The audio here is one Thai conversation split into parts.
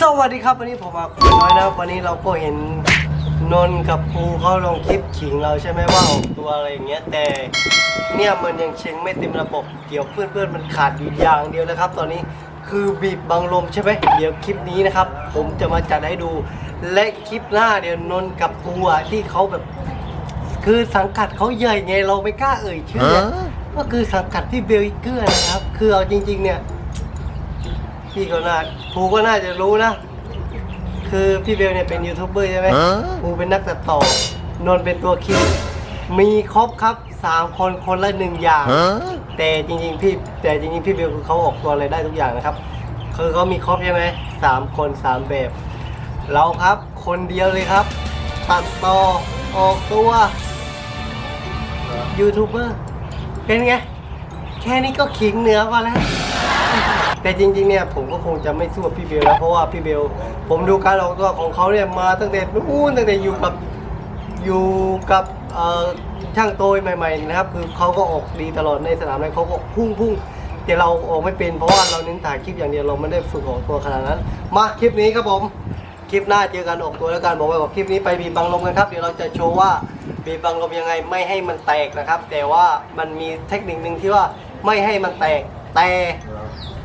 สวัสดีครับวันนี้ผมมาคุยน้อยนะวันนี้เราก็เห็นนนท์กับภูเขาลงคลิปขิงเราใช่ไหมว่าออกตัวอะไรอย่างเงี้ยแต่เนี่ยมันยังเช็งไม่เต็มระบบเดี๋ยวเพื่อนๆมันขาดอยู่อย่างเดียวนะครับ ตอนนี้คือบีบบังลมใช่ไหมเดี๋ยวคลิปนี้นะครับ ผมจะมาจัดให้ดู และคลิปหน้าเดี๋ยวนนท์กับภูอะที่เขาแบบ คือสังกัดเขาใหญ่ไงเราไม่กล้าเอ่ยชื่อก็คือสังกัดพี่เบลอีเกอร์นะครับ คือเอาจริง ๆเนี่ย พี่ก็น่าภูก็น่าจะรู้นะ คือพี่เบลเนี่ยเป็นยูทูบเบอร์ใช่ไหมภูเป็นนักตัดต่อนนท์เป็นตัวคิด มีครบครับสามคนคนละหนึ่งอย่าง แต่จริงๆพี่แต่จริงๆพี่เบลคือเขาออกตัวอะไรได้ทุกอย่างนะครับคือเขามีครบใช่ไหมสามคนสามแบบ เราครับคนเดียวเลยครับ ตัดต่อออกตัวยูทูบเบอร์เป็นไง แค่นี้ก็ขิงเหนือกว่าแล้ว แต่จริงๆเนี่ยผมก็คงจะไม่สู้กับพี่เบลแล้วเพราะว่าพี่เบล ผมดูการออกตัวของเขาเนี่ยมาตั้งแต่นู้นตั้งแต่อยู่กับอยู่กับช่างโตยใหม่ ๆ นะครับ คือเขาก็ออกดีตลอดในสนามเลยเขาก็พุ่งพุ่งแต่เราออกไม่เป็นเพราะว่าเราเน้นถ่ายคลิปอย่างเดียวเราไม่ได้ฝึกออกตัวขนาดนั้น มาคลิปนี้ครับผมคลิปหน้าเจอกันออกตัวแล้วกันบอกไว้ก่อนคลิปนี้ไปบีบบังลมกันครับเดี๋ยวเราจะโชว์ว่าบีบบังลมยังไงไม่ให้มันแตกนะครับ แต่ว่ามันมีเทคนิคหนึ่งที่ว่าไม่ให้มันแตกแต่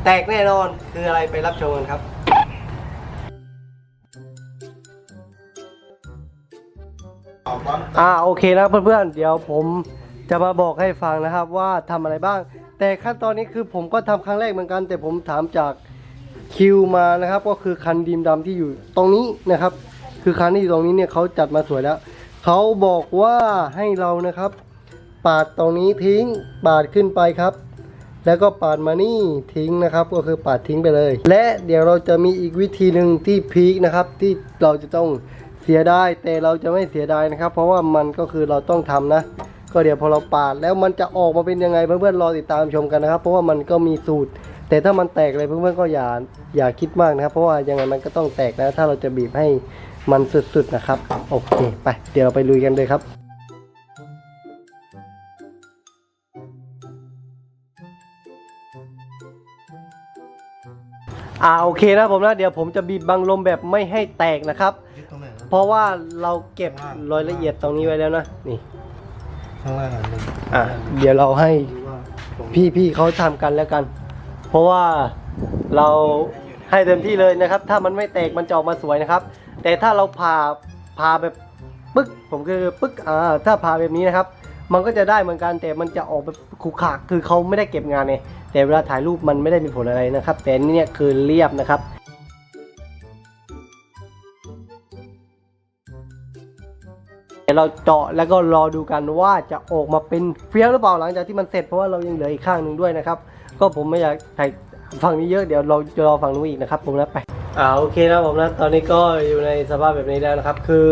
แตกแน่นอนคืออะไรไปรับชมกันครับ อ่าโอเคนะเพื่อนๆ เดี๋ยวผมจะมาบอกให้ฟังนะครับว่าทำอะไรบ้าง แต่ขั้นตอนนี้คือผมก็ทำครั้งแรกเหมือนกัน แต่ผมถามจากคิวมานะครับ ก็คือคันดีมดำที่อยู่ตรงนี้นะครับ คือคันที่อยู่ตรงนี้เนี่ยเขาจัดมาสวยแล้วเขาบอกว่าให้เรานะครับ ปาดตรงนี้ทิ้งปาดขึ้นไปครับ แล้วก็ปาดมานี่ทิ้งนะครับ ก็คือปาดทิ้งไปเลย และเดี๋ยวเราจะมีอีกวิธีหนึ่งที่พีคนะครับ ที่เราจะต้องเสียได้แต่เราจะไม่เสียดายนะครับ เพราะว่ามันก็คือเราต้องทำนะ ก็เดี๋ยวพอเราปาดแล้วมันจะออกมาเป็นยังไงเพื่อนๆรอติดตามชมกันนะครับ เพราะว่ามันก็มีสูตร แต่ถ้ามันแตกเลยเพื่อนๆก็อย่าอย่าคิดมากนะครับ เพราะว่ายังไงมันก็ต้องแตกนะ ถ้าเราจะบีบให้มันสุดๆนะครับ โอเค ไป เดี๋ยวเราไปลุยกันเลยครับ อ่าโอเคนะผมนะเดี๋ยวผมจะบีบบังลมแบบไม่ให้แตกนะครับ ยึดตรงไหนครับเพราะว่าเราเก็บรายละเอียดตรงนี้ไว้แล้วนะนี่ข้างล่างอันหนึ่งอะเดี๋ยวเราให้ดูว่าตรงพี่พี่เขาทำกันแล้วกัน เพราะว่าเราให้เต็มที่เลยนะครับ ถ้ามันไม่แตกมันจะออกมาสวยนะครับ แต่ถ้าเราผ่าผ่าแบบปึ๊กผมคือปึ๊กอ่าถ้าผ่าแบบนี้นะครับ มันก็จะได้เหมือนกันแต่มันจะออกแบบขรุขระคือเขาไม่ได้เก็บงานไงแต่เวลาถ่ายรูปมันไม่ได้มีผลอะไรนะครับ แต่นี่เนี่ยคือเรียบนะครับเดี๋ยวเราเจาะแล้วก็รอดูกันว่าจะออกมาเป็นเฟี้ยวหรือเปล่าหลังจากที่มันเสร็จเพราะว่าเรายังเหลืออีกข้างหนึ่งด้วยนะครับ ก็ผมไม่อยากถ่ายฝั่งนี้เยอะเดี๋ยวเราจะรอฝั่งนู้นอีกนะครับผมนะไปอ่าโอเคนะผมนะตอนนี้ก็อยู่ในสภาพแบบนี้แล้วนะครับ คือ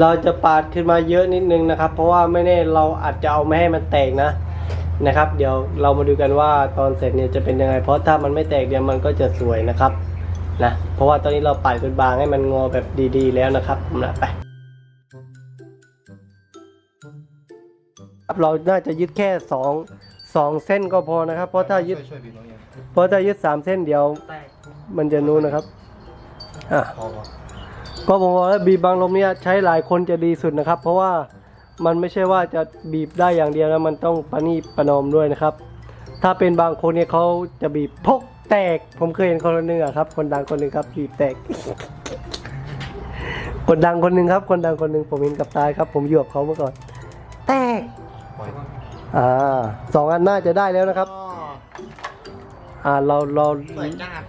เราจะปาดขึ้นมาเยอะนิดนึงนะครับ เพราะว่าไม่แน่เราอาจจะเอาไม่ให้มันแตกนะนะครับ เดี๋ยวเรามาดูกันว่าตอนเสร็จเนี่ยจะเป็นยังไง เพราะถ้ามันไม่แตกเดี๋ยวมันก็จะสวยนะครับนะเพราะว่าตอนนี้เราปาดเป็นบางให้มันงอแบบดีๆ แล้วนะครับผมนะไปครับเราน่าจะยึดแค่สองสองเส้นก็พอนะครับ เพราะถ้ายึดช่วยช่วยบีบตรงนี้เพราะถ้ายึดสามเส้นเดียวมันจะนู้นนะครับอะพอพอ ก็ผมบอกว่าบีบบางลมเนี่ยใช้หลายคนจะดีสุดนะครับ เพราะว่ามันไม่ใช่ว่าจะบีบได้อย่างเดียวนะมันต้องประนีประนอมด้วยนะครับ ถ้าเป็นบางคนเนี่ยเขาจะบีบพกแตก ผมเคยเห็นคนหนึ่งอะครับ คนดังคนหนึ่งครับบีบแตก คนดังคนหนึ่งครับ คนดังคนหนึ่งผมเห็นกับตาครับ ผมอยู่กับเขาเมื่อก่อน แตกปล่อยอ่าสองอันน่าจะได้แล้วนะครับ อ่าเราเรา สวยจัด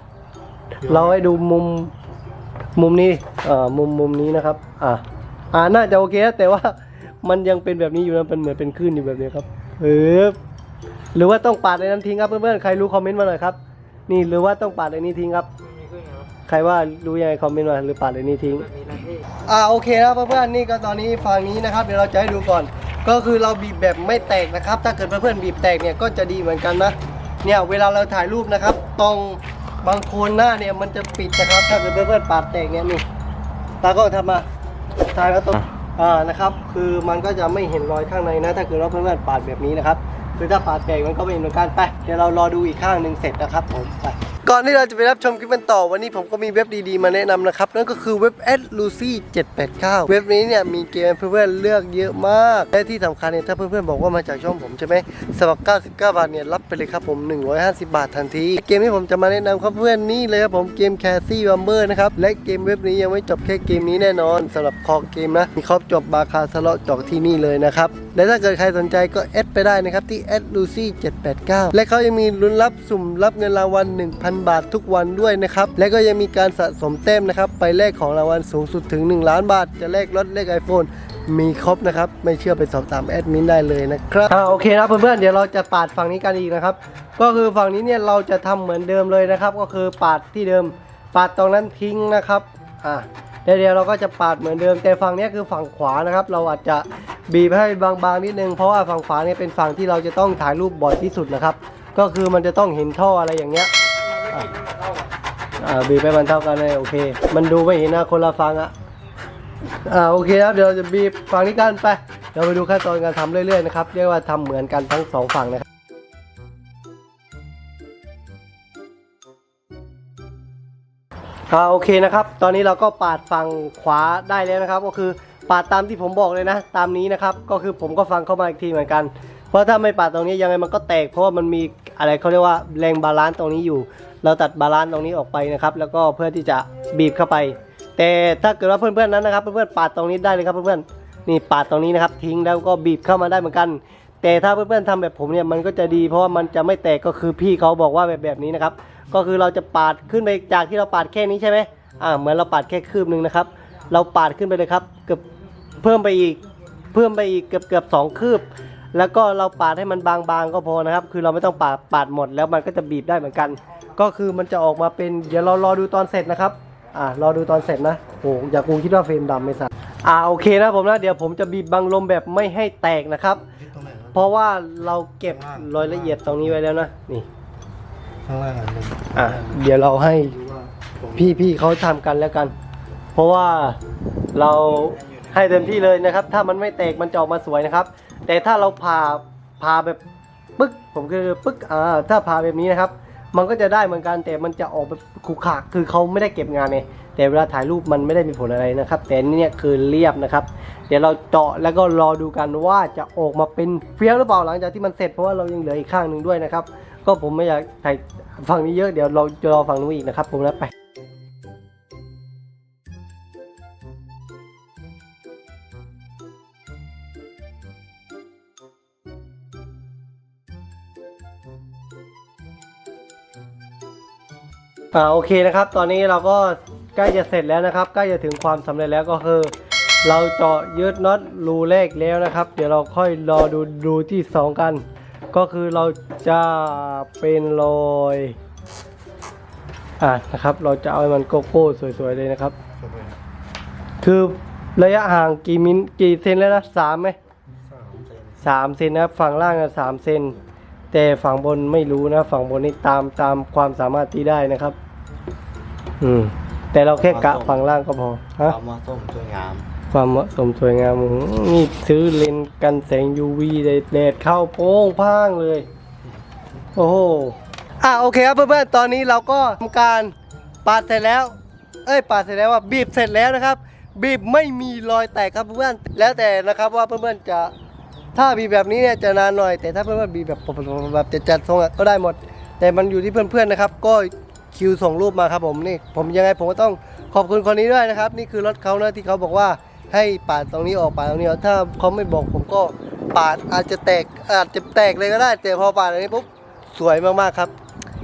เราให้ดูมุม มุมนี้อ่อมุมมุมนี้นะครับ อ่าอ่าน่าจะโอเคแต่ว่ามันยังเป็นแบบนี้อยู่นะเป็นเหมือนเป็นคลื่นอยู่แบบนี้ครับเออหรือว่าต้องปาดในนั้นทิ้งครับเพื่อนๆใครรู้คอมเมนต์มาหน่อยครับ นี่หรือว่าต้องปาดในนี้ทิ้งครับ ใครว่ารู้ยังไงคอมเมนต์มาหรือปาดในนี้ทิ้ง อ่าโอเคนะเพื่อนๆนี่ก็ตอนนี้ฝั่งนี้นะครับเดี๋ยวเราจะให้ดูก่อน ก็คือเราบีบแบบไม่แตกนะครับ ถ้าเกิดเพื่อนๆบีบแตกเนี่ยก็จะดีเหมือนกันนะเนี่ยเวลาเราถ่ายรูปนะครับ ตรง บางโคนหน้าเนี่ยมันจะปิดนะครับ ถ้าเกิดเพื่อนๆปาดแตกเนี่ยนี่ตาก็ทำมาถ่ายแล้วตรงอ่านะครับ คือมันก็จะไม่เห็นรอยข้างในนะ ถ้าเกิดว่าเพื่อนๆปาดแบบนี้นะครับ คือถ้าปาดแตกมันก็ไม่เห็นเหมือนกันไปเดี๋ยวเรารอดูอีกข้างหนึ่งเสร็จนะครับผมไป ก่อนที่เราจะไปรับชมคลิปกันต่อ วันนี้ผมก็มีเว็บดีๆมาแนะนำนะครับ นั่นก็คือเว็บ a d lucy 789 เว็บนี้เนี่ยมีเกมเพื่อนๆเลือกเยอะมาก และที่สำคัญเนี่ยถ้าเพื่อนๆบอกว่ามาจากช่องผมใช่ไหมสำหรับ99 บาทเนี่ยรับไปเลยครับผม 150 บาททันที เกมที่ผมจะมาแนะนำครับเพื่อนนี่เลยครับผมเกม c a s i e Bomber นะครับ และเกมเว็บนี้ยังไม่จบแค่เกมนี้แน่นอนสำหรับคอเกมนะมีครบจบบาคาสเลาะจอกที่นี่เลยนะครับ และถ้าเกิดใครสนใจก็แอดไปได้นะครับที่ a d lucy 789 และเขายังมีลุ้นรับสุ่มรับเงินรางวัล 1,000 บาททุกวันด้วยนะครับ และก็ยังมีการสะสมแต้มนะครับไปแลกของรางวัลสูงสุดถึง 1 ล้านบาท จะแลกรถแลก iPhone มีครบนะครับ ไม่เชื่อไปสอบถามแอดมินได้เลยนะครับอ่าโอเคนะเพื่อนๆเดี๋ยวเราจะปาดฝั่งนี้กันอีกนะครับ ก็คือฝั่งนี้เนี่ยเราจะทำเหมือนเดิมเลยนะครับ ก็คือปาดที่เดิม ปาดตรงนั้นทิ้งนะครับอ่า เดี๋ยวเราก็จะปาดเหมือนเดิมแต่ฝั่งนี้คือฝั่งขวานะครับ เราอาจจะบีบให้บางๆนิดนึงเพราะว่าฝั่งขวาเนี่ยเป็นฝั่งที่เราจะต้องถ่ายรูปบ่อยที่สุดนะครับ ก็คือมันจะต้องเห็นท่ออะไรอย่างเงี้ยอ่าบีบให้มันเท่ากันเลยโอเค มันดูไม่เห็นนะคนละฝั่งอะอ่าโอเคครับเดี๋ยวเราจะบีบฝั่งนี้กันไปเดี๋ยวไปดูขั้นตอนการทำเรื่อยๆนะครับเรียกว่าทำเหมือนกันทั้งสองฝั่งนะครับ อ่าโอเคนะครับ ตอนนี้เราก็ปาดฝั่งขวาได้แล้วนะครับ ก็คือปาดตามที่ผมบอกเลยนะ ตามนี้นะครับ ก็คือผมก็ฟังเข้ามาอีกทีเหมือนกัน เพราะถ้าไม่ปาดตรงนี้ยังไงมันก็แตก เพราะว่ามันมีอะไรเขาเรียกว่าแรงบาลานซ์ตรงนี้อยู่ เราตัดบาลานซ์ตรงนี้ออกไปนะครับ แล้วก็เพื่อที่จะบีบเข้าไป แต่ถ้าเกิดว่าเพื่อนๆนั้นนะครับ เพื่อนๆปาดตรงนี้ได้เลยครับเพื่อนๆ นี่ปาดตรงนี้นะครับ ทิ้งแล้วก็บีบเข้ามาได้เหมือนกัน แต่ถ้าเพื่อนๆทำแบบผมเนี่ยมันก็จะดี เพราะว่ามันจะไม่แตกก็คือพี่เขาบอกว่าแบบแบบนี้นะครับ ก็คือเราจะปาดขึ้นไปจากที่เราปาดแค่นี้ใช่ไหมอ่าเหมือนเราปาดแค่คืบหนึ่งนะครับ เราปาดขึ้นไปเลยครับเกือบเพิ่มไปอีกเพิ่มไปอีกเกือบเกือบสองคืบ แล้วก็เราปาดให้มันบางๆก็พอนะครับ คือเราไม่ต้องปาดปาดหมดแล้วมันก็จะบีบได้เหมือนกัน ก็คือมันจะออกมาเป็นเดี๋ยวเรารอดูตอนเสร็จนะครับอ่ารอดูตอนเสร็จนะโอ้อย่ากูคิดว่าเฟรมดำไม่สัตว์อ่าโอเคนะผมนะเดี๋ยวผมจะบีบบังลมแบบไม่ให้แตกนะครับ เพราะว่าเราเก็บรายละเอียดตรงนี้ไว้แล้วนะนี่ ข้างล่างอันหนึงอะเดี๋ยวเราให้ดูว่าตรงนี้พี่พี่เขาทำกันแล้วกัน เพราะว่าเราให้เต็มที่เลยนะครับ ถ้ามันไม่แตกมันจะออกมาสวยนะครับ แต่ถ้าเราผ่าผ่าแบบปึ๊กผมคือปึ๊กอ่าถ้าผ่าแบบนี้นะครับ มันก็จะได้เหมือนกันแต่มันจะออกแบบขรุขระคือเขาไม่ได้เก็บงานไงแต่เวลาถ่ายรูปมันไม่ได้มีผลอะไรนะครับ แต่นี่เนี่ยคือเรียบนะครับ เดี๋ยวเราเจาะแล้วก็รอดูกันว่าจะออกมาเป็นเฟี้ยวหรือเปล่าหลังจากที่มันเสร็จเพราะว่าเรายังเหลืออีกข้างหนึ่งด้วยนะครับ ก็ผมไม่อยากถ่ายฝั่งนี้เยอะเดี๋ยวเราจะรอฝั่งนู้นอีกนะครับ ผมนะไปอ่าโอเคนะครับ ตอนนี้เราก็ใกล้จะเสร็จแล้วนะครับใกล้จะถึงความสำเร็จแล้วก็คือ เราเจาะยึดน็อตรูแรกแล้วนะครับ เดี๋ยวเราค่อยรอดูรูที่สองกัน ก็คือเราจะเป็นรอยอ่านะครับ เราจะเอาให้มันโกโก้สวยๆเลยนะครับจบเลยนะคือระยะห่างกี่มิลกี่เซนแล้วนะสามไหมสามเซนสามเซนนะครับฝั่งล่างอะสามเซนแต่ฝั่งบนไม่รู้นะฝั่งบนนี่ตามตามความสามารถที่ได้นะครับ อืม แต่เราแค่กะฝั่งล่างก็พอฮะ ความเหมาะสมสวยงาม ความเหมาะสมสวยงามนี่ซื้อเลนกันแสง UV แดดแดดเข้าโป้งพ่างเลย โอ้โหอะโอเคครับเพื่อนๆตอนนี้เราก็ทำการปาดเสร็จแล้ว เอ้ยปาดเสร็จแล้วว่าบีบเสร็จแล้วนะครับ บีบไม่มีรอยแตกครับเพื่อนๆแล้วแต่นะครับว่าเพื่อนๆจะถ้าบีบแบบนี้เนี่ยจะนานหน่อย แต่ถ้าเพื่อนๆบีบแบบแบบจัดๆทรงก็ได้หมด แต่มันอยู่ที่เพื่อนๆนะครับ ก็คิวส่งรูปมาครับผมนี่ ผมยังไงผมก็ต้องขอบคุณคนนี้ด้วยนะครับ นี่คือรถเขานะที่เขาบอกว่า ให้ปาดตรงนี้ออกปาดตรงนี้ออกถ้าเขาไม่บอกผมก็ปาดอาจจะแตกอาจจะแตกเลยก็ได้ แต่พอปาดอันนี้ปุ๊บสวยมากๆครับ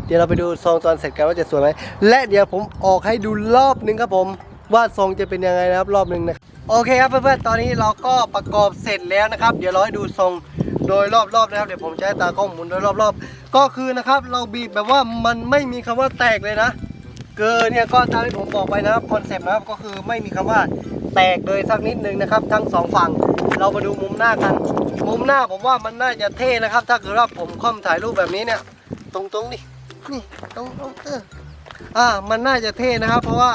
เดี๋ยวเราไปดูทรงตอนเสร็จกันว่าจะสวยไหมและเดี๋ยวผมออกให้ดูรอบนึงครับผมว่าทรงจะเป็นยังไงนะครับรอบนึงนะโอเคครับเพื่อนๆตอนนี้เราก็ประกอบเสร็จแล้วนะครับ เดี๋ยวเราให้ดูทรงโดยรอบๆนะครับเดี๋ยวผมจะให้ตากล้องหมุนโดยรอบๆ ก็คือนะครับเราบีบแบบว่ามันไม่มีคำว่าแตกเลยนะ เกินเนี่ยก็ตามที่ผมบอกไปนะครับคอนเซปต์นะครับก็คือไม่มีคำว่า แตกเลยสักนิดนึงนะครับ ทั้งสองฝั่งเรามาดูมุมหน้ากัน มุมหน้าผมว่ามันน่าจะเท่นะครับ ถ้าเกิดว่าผมค่อมถ่ายรูปแบบนี้เนี่ย ตรงตรงๆนี่นี่ตรงตรงเอออ่ามันน่าจะเท่นะครับ เพราะว่า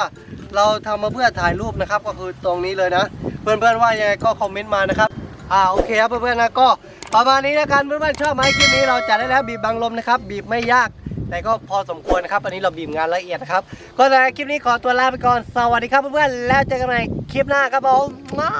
เราทำมาเพื่อถ่ายรูปนะครับก็คือตรงนี้เลยนะ เพื่อนๆว่ายังไงก็คอมเมนต์มานะครับอ่าโอเคครับเพื่อนๆนะก็ประมาณนี้แล้วกันเพื่อนๆชอบไหมคลิปนี้เราจัดได้แล้วบีบบังลมนะครับ บีบไม่ยาก แต่ก็พอสมควรนะครับ อันนี้เราบีบงานละเอียดนะครับ ก็ในคลิปนี้ขอตัวลาไปก่อน สวัสดีครับเพื่อนๆ แล้วเจอกันใหม่คลิปหน้าครับผมมา